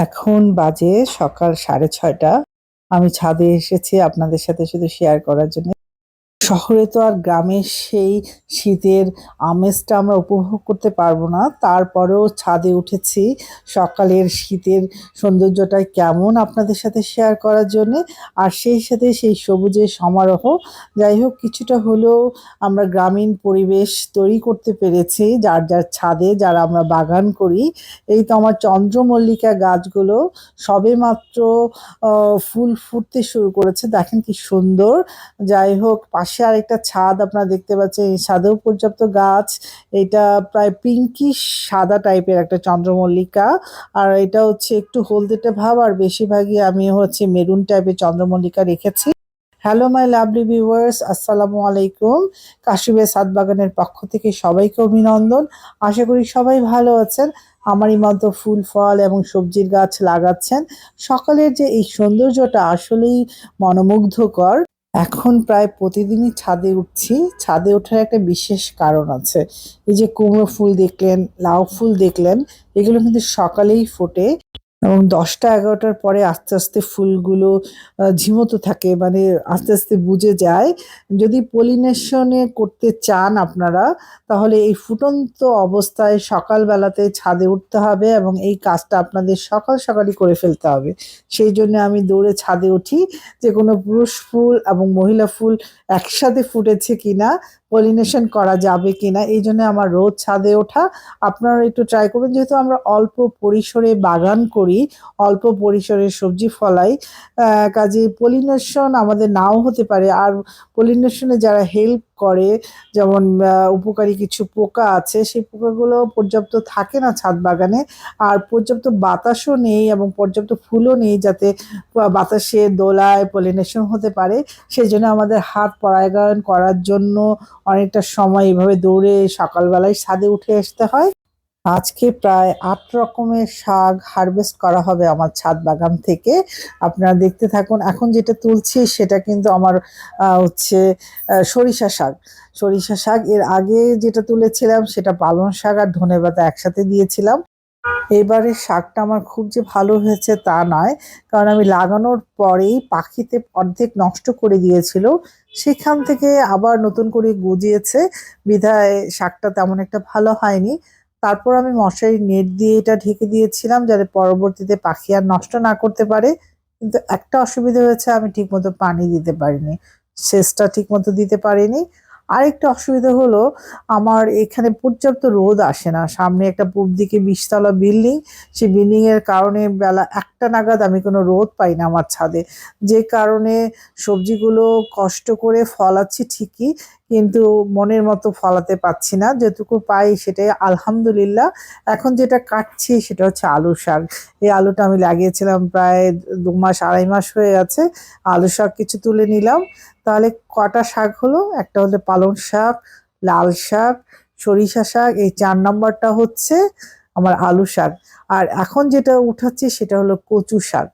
এখন বাজে সকাল সাড়ে ছয়টা। আমি ছাদে এসেছি আপনাদের সাথে শুধু শেয়ার করার জন্য। শহরে তো আর গ্রামের সেই শীতের আমেজটা আমরা উপভোগ করতে পারব না। তারপরেও ছাদে উঠেছি সকালের শীতের সৌন্দর্যটা কেমন আপনাদের সাথে শেয়ার করার জন্য। আর সেই সাথে সেই সবুজের সমারোহ, যাই হোক কিছুটা হলেও আমরা গ্রামীণ পরিবেশ তৈরি করতে পেরেছি, যার যার ছাদে যারা আমরা বাগান করি। এই তো আমার চন্দ্রমল্লিকা গাছগুলো সবে মাত্র ফুল ফুটতে শুরু করেছে। দেখেন কি সুন্দর। যাই হোক পাশে আরেকটা ছাদ আপনারা দেখতে পাচ্ছেন। এই ছাদেও পর্যাপ্ত গাছ। এটা প্রায় পিঙ্কিশ সাদা টাইপের একটা চন্দ্রমল্লিকা। আর এটা হচ্ছে একটু হলদেটে ভাব, আর বেশিরভাগই আমি হচ্ছে মেরুন টাইপের চন্দ্রমল্লিকা রেখেছি। হ্যালো, মাই লাভলি ভিউয়ার্স, আসসালামু আলাইকুম। কাশিবের সাদ বাগানের পক্ষ থেকে সবাইকে অভিনন্দন। আশা করি সবাই ভালো আছেন। আমারই মতো ফুল, ফল এবং সবজির গাছ লাগাচ্ছেন। সকালের যে এই সৌন্দর্যটা আসলেই মনোমুগ্ধকর। এখন প্রায় প্রতিদিনই ছাদে উঠছি। ছাদে ওঠার একটা বিশেষ কারণ আছে। এই যে কুমড়ো ফুল দেখলেন, লাউ ফুল দেখলেন, এগুলো কিন্তু সকালেই ফোটে। এবং দশটা এগারোটার পরে আস্তে আস্তে ফুলগুলো ঝিমোতে থাকে মানে আস্তে আস্তে বুঝে যায়। যদি পলিনেশনে করতে চান আপনারা, তাহলে এই ফুটন্ত অবস্থায় সকালবেলাতে ছাদে উঠতে হবে এবং এই কাজটা আপনাদের সকাল সকালই করে ফেলতে হবে। সেই জন্য আমি দৌড়ে ছাদে উঠি। যে কোনো পুরুষ ফুল এবং মহিলা ফুল একসাথে ফুটেছে কিনা, পলিনেশন করা যাবে কিনা, এই জন্য আমার রোজ ছাদে ওঠা। আপনারা একটু ট্রাই করবেন, যেহেতু আমরা অল্প পরিসরে বাগান করি। অল্প পরিসরে সবজি ফলাই। কাজে পলিনেশন আমাদের নাও হতে পারে। আর পলিনেশনে যারা হেল্প করে, যেমন উপকারী কিছু পোকা আছে, সেই পোকাগুলো পর্যাপ্ত থাকে না ছাদ বাগানে। আর পর্যাপ্ত বাতাসও নেই এবং পর্যাপ্ত ফুলও নেই যাতে বাতাসে দোলায় পলিনেশন হতে পারে। সেই জন্য আমাদের হাত পরাগায়ন করার জন্য অনেকটা সময় এভাবে দৌড়ে সকালবেলায় ছাদে উঠে আসতে হয়। আজকে প্রায় আট রকমের শাক হারভেস্ট করা হবে আমার ছাদ বাগান থেকে। আপনারা দেখতে থাকুন, এখন যেটা তুলছি সেটা কিন্তু আমার হচ্ছে সরিষা শাক। সরিষা শাক, এর আগে যেটা তুলেছিলাম সেটা পালং শাক আর ধনেপাতা একসাথে দিয়েছিলাম। এবারে শাকটা আমার খুব যে ভালো হয়েছে তা নয়, কারণ আমি লাগানোর পরেই পাখিতে অর্ধেক নষ্ট করে দিয়েছিল, সেখান থেকে আবার নতুন করে গজিয়েছে। বিধায় শাকটা তেমন একটা ভালো হয়নি। তারপর আমি মশারি নেট দিয়ে এটা ঢেকে দিয়েছিলাম যাতে পরবর্তীতে পাখি আর নষ্ট না করতে পারে। কিন্তু একটা অসুবিধা হয়েছে, আমি ঠিকমতো পানি দিতে পারিনি। সেচটা ঠিকমতো দিতে পারিনি। আরেকটা অসুবিধা হলো, আমার এখানে পর্যাপ্ত রোদ আসে না। সামনে একটা পূব দিকে বিশতলা বিল্ডিং, সেই বিল্ডিং এর কারণে বেলা একটা নাগাদ আমি কোনো রোদ পাই না আমার ছাদে। যে কারণে সবজিগুলো কষ্ট করে ফলাচ্ছি ঠিকই কিন্তু মনের মতো ফলাতে পাচ্ছি না। যেটুকু পাই সেটাই আলহামদুলিল্লাহ। এখন যেটা কাটছি সেটা হচ্ছে আলু শাক। এই আলুটা আমি লাগিয়েছিলাম প্রায় দু মাস, আড়াই মাস হয়ে গেছে। আলু শাক কিছু তুলে নিলাম। তাহলে কটা শাক হলো? একটা হলো পালং শাক, লাল শাক, সরিষা শাক, এই চার নম্বরটা হচ্ছে আমার আলু শাক। আর এখন যেটা উঠাচ্ছি সেটা হলো কচু শাক।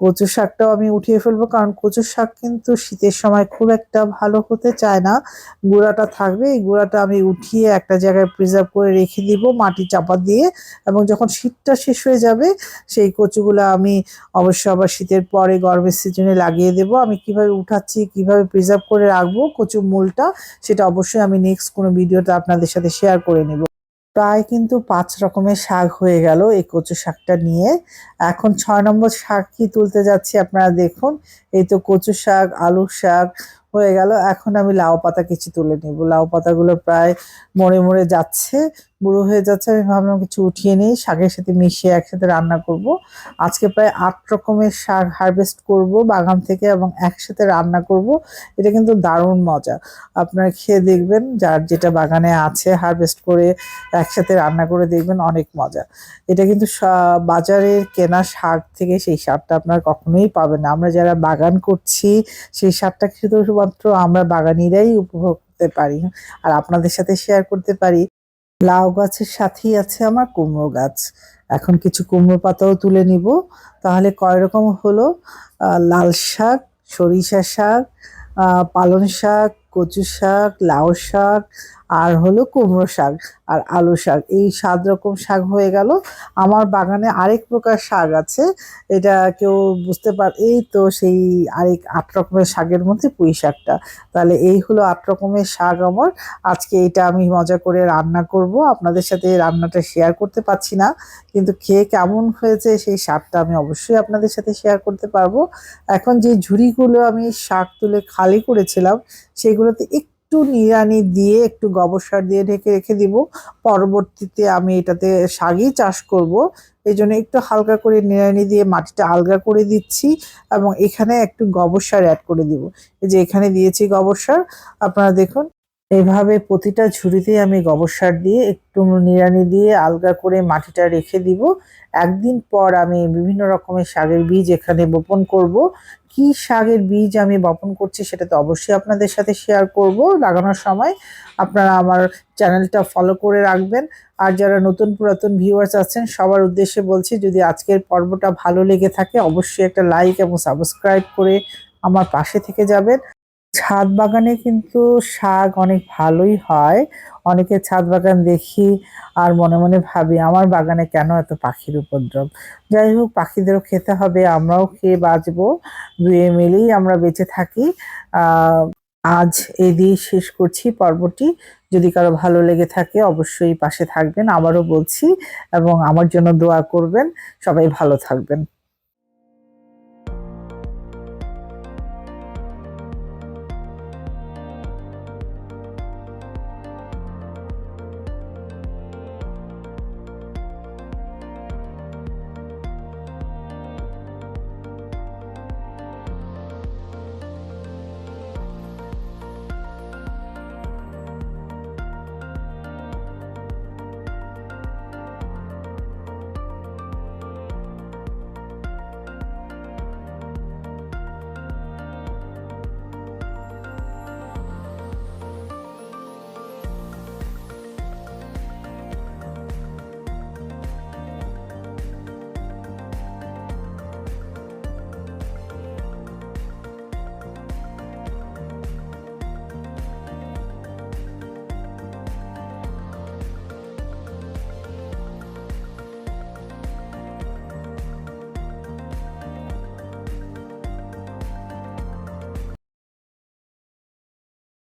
কচু শাকটাও আমি উঠিয়ে ফেলব, কারণ কচু শাক কিন্তু শীতের সময় খুব একটা ভালো হতে চায় না। গুঁড়াটা থাকবে, এই গুঁড়াটা আমি উঠিয়ে একটা জায়গায় প্রিজার্ভ করে রেখে দিব মাটি চাপা দিয়ে। এবং যখন শীতটা শেষ হয়ে যাবে, সেই কচুগুলো আমি অবশ্য আবার শীতের পরে গরমের সিজনে লাগিয়ে দেব। আমি কীভাবে উঠাচ্ছি, কীভাবে প্রিজার্ভ করে রাখব কচু মূলটা, সেটা অবশ্যই আমি নেক্সট কোনো ভিডিওটা আপনাদের সাথে শেয়ার করে নেব। প্রায় কিন্তু পাঁচ রকমের শাক হয়ে গেল এই কচু শাকটা নিয়ে। এখন ছয় নম্বর শাক কি তুলতে যাচ্ছি আপনারা দেখুন। এই তো কচু শাক, আলু শাক হয়ে গেল। এখন আমি লাউ পাতা কিছু তুলে নিব। লাউ পাতাগুলো প্রায় মরে মরে যাচ্ছে। বুড়ো হয়ে যাচ্ছে, আমি ভাবলাম কিছু উঠিয়ে নিই, শাকের সাথে মিশিয়ে একসাথে রান্না করব। আজকে প্রায় আট রকমের শাক হারভেস্ট করব বাগান থেকে এবং একসাথে রান্না করব। এটা কিন্তু দারুণ মজা। আপনারা খেয়ে দেখবেন, যার যেটা বাগানে আছে হারভেস্ট করে একসাথে রান্না করে দেখবেন, অনেক মজা। এটা কিন্তু বাজারের কেনা শাক থেকে সেই স্বাদটা আপনার কখনোই পাবেন না। আমরা যারা বাগান করছি, সেই স্বাদটা শুধুমাত্র আমরা বাগানিরাই উপভোগ করতে পারি। আর আপনাদের সাথে শেয়ার করতে পারি। লাউ গাছের সাথেই আছে আমার কুমড়ো গাছ। এখন কিছু কুমড়ো পাতাও তুলে নিব। তাহলে কয় রকম হলো? লাল শাক, সরিষা শাক পালং শাক, কচু শাক, লাউ শাক আর হলো কুমড়ো শাক আর আলু শাক। এই সাত রকম শাক হয়ে গেল। আমার বাগানে আরেক প্রকার শাক আছে। এটা কেউ বুঝতে পার, এই তো সেই আরেক আট রকমের শাকের মধ্যে পুঁই শাকটা। তাহলে এই হলো আট রকমের শাক আমার। আজকে এটা আমি মজা করে রান্না করব। আপনাদের সাথে রান্নাটা শেয়ার করতে পারছি না। কিন্তু খেয়ে কেমন হয়েছে সেই শাকটা আমি অবশ্যই আপনাদের সাথে শেয়ার করতে পারব। এখন যে ঝুড়িগুলো আমি শাক তুলে খালি করেছিলাম, সেগুলোতে একটু নিড়ানি দিয়ে একটু গোবর সার দিয়ে ঢেকে রেখে দিব। পরবর্তীতে আমি এটাতে শাকই চাষ করব। এই জন্য একটু হালকা করে নিড়ানি দিয়ে মাটিটা আলগা করে দিচ্ছি এবং এখানে একটু গোবর সার অ্যাড করে দিব। এই যে এখানে দিয়েছি গোবর সার। আপনারা দেখুন, এভাবে প্রতিটা ঝুড়িতে আমি গোবর সার দিয়ে একটু নিড়ানি দিয়ে আলগা করে মাটিটা রেখে দিব। একদিন পর আমি বিভিন্ন রকমের শাকের বীজ এখানে বপন করব। কি শাকের বীজ আমি বপন করছি সেটা তো অবশ্যই আপনাদের সাথে শেয়ার করব। লাগানোর সময় আপনারা আমার চ্যানেলটা ফলো করে রাখবেন। আর যারা নতুন পুরাতন ভিউয়ার্স আছেন, সবার উদ্দেশ্যে বলছি, যদি আজকের পর্বটা ভালো লেগে থাকে, অবশ্যই একটা লাইক এবং সাবস্ক্রাইব করে আমার পাশে থেকে যাবেন। ছাদ বাগানে কিন্তু শাক অনেক ভালোই হয়। অনেকে ছাদ বাগান দেখি আর মনে মনে ভাবি, আমার বাগানে কেন এত পাখির উপদ্রব? যাই হোক, পাখিদেরও খেতে হবে, আমরাও খেয়ে বাঁচবো। দুয়ে মিলেই আমরা বেঁচে থাকি। আজ এই দিয়ে শেষ করছি পর্বটি। যদি কারও ভালো লেগে থাকে, অবশ্যই পাশে থাকবেন, আবারও বলছি, এবং আমার জন্য দোয়া করবেন। সবাই ভালো থাকবেন।